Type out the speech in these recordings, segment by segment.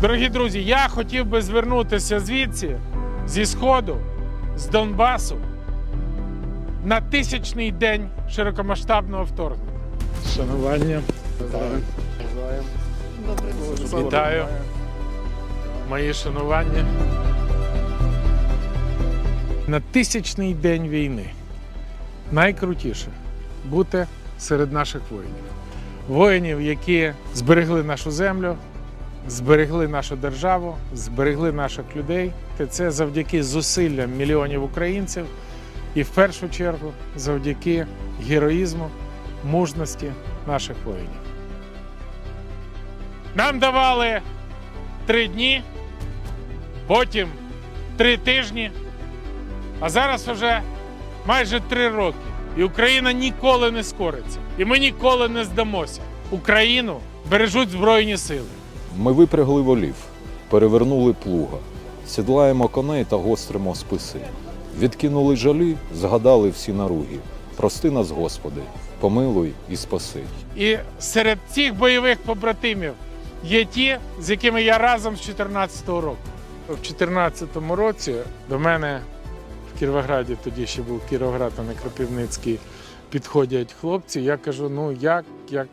Дорогі друзі, я хотів би звернутися звідси, зі Сходу, з Донбасу, на тисячний день широкомасштабного вторгнення. Шанування. Вітаю. Мої шанування. На тисячний день війни найкрутіше бути серед наших воїнів. Воїнів, які зберегли нашу землю, зберегли нашу державу, зберегли наших людей. Це завдяки зусиллям мільйонів українців і в першу чергу завдяки героїзму, мужності наших воїнів. Нам давали три дні, потім три тижні, а зараз вже майже три роки. І Україна ніколи не скориться. І ми ніколи не здамося. Україну бережуть Збройні сили. Ми випрягли волів, перевернули плуга, сідлаємо коней та гостримо списи. Відкинули жалі, згадали всі наруги. Прости нас, Господи, помилуй і спаси. І серед цих бойових побратимів є ті, з якими я разом з 2014 року. В 2014 році до мене в Кіровограді, тоді ще був Кіровоград, а не Кропивницький, підходять хлопці. Я кажу: ну як, як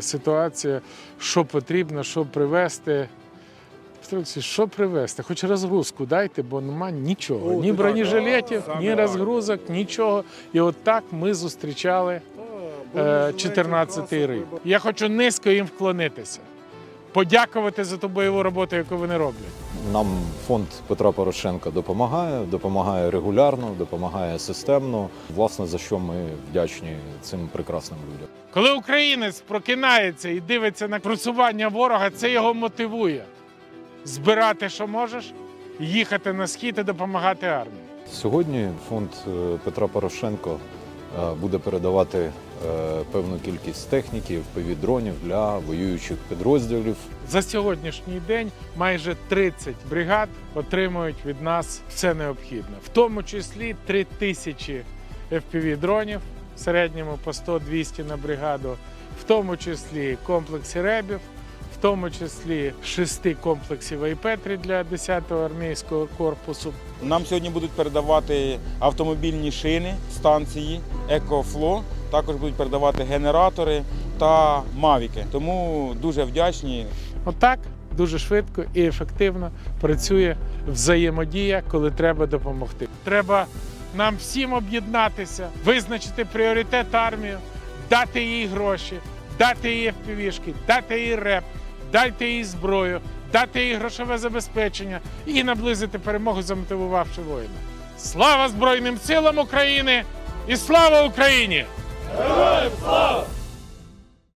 ситуація, що потрібно, що привезти. Що привезти? Хоч розгрузку дайте, бо нема нічого. Ні бронежилетів, ні розгрузок, нічого. І от так ми зустрічали 14-й рік. Я хочу низько їм вклонитися, подякувати за ту бойову роботу, яку вони роблять. Нам фонд Петра Порошенка допомагає, допомагає регулярно, допомагає системно. Власне, за що ми вдячні цим прекрасним людям. Коли українець прокинається і дивиться на просування ворога, це його мотивує збирати, що можеш, їхати на схід і допомагати армії. Сьогодні фонд е, Петра Порошенко буде передавати е, певну кількість техніки, дронів для воюючих підрозділів. За сьогоднішній день майже 30 бригад отримують від нас все необхідне, в тому числі 3 тисячі fpv дронів в середньому по 100-200 на бригаду, в тому числі комплекси ребів, в тому числі шести комплексів Айпетрі для 10-го армійського корпусу. Нам сьогодні будуть передавати автомобільні шини станції Екофло. Також будуть передавати генератори та мавіки. Тому дуже вдячні. Отак дуже швидко і ефективно працює взаємодія, коли треба допомогти. Треба нам всім об'єднатися, визначити пріоритет армію, дати їй гроші, дати їй впівішки, дати їй реп, дати їй зброю, дати їй грошове забезпечення і наблизити перемогу, замотивувавши воїна. Слава Збройним силам України і слава Україні! Героям слава!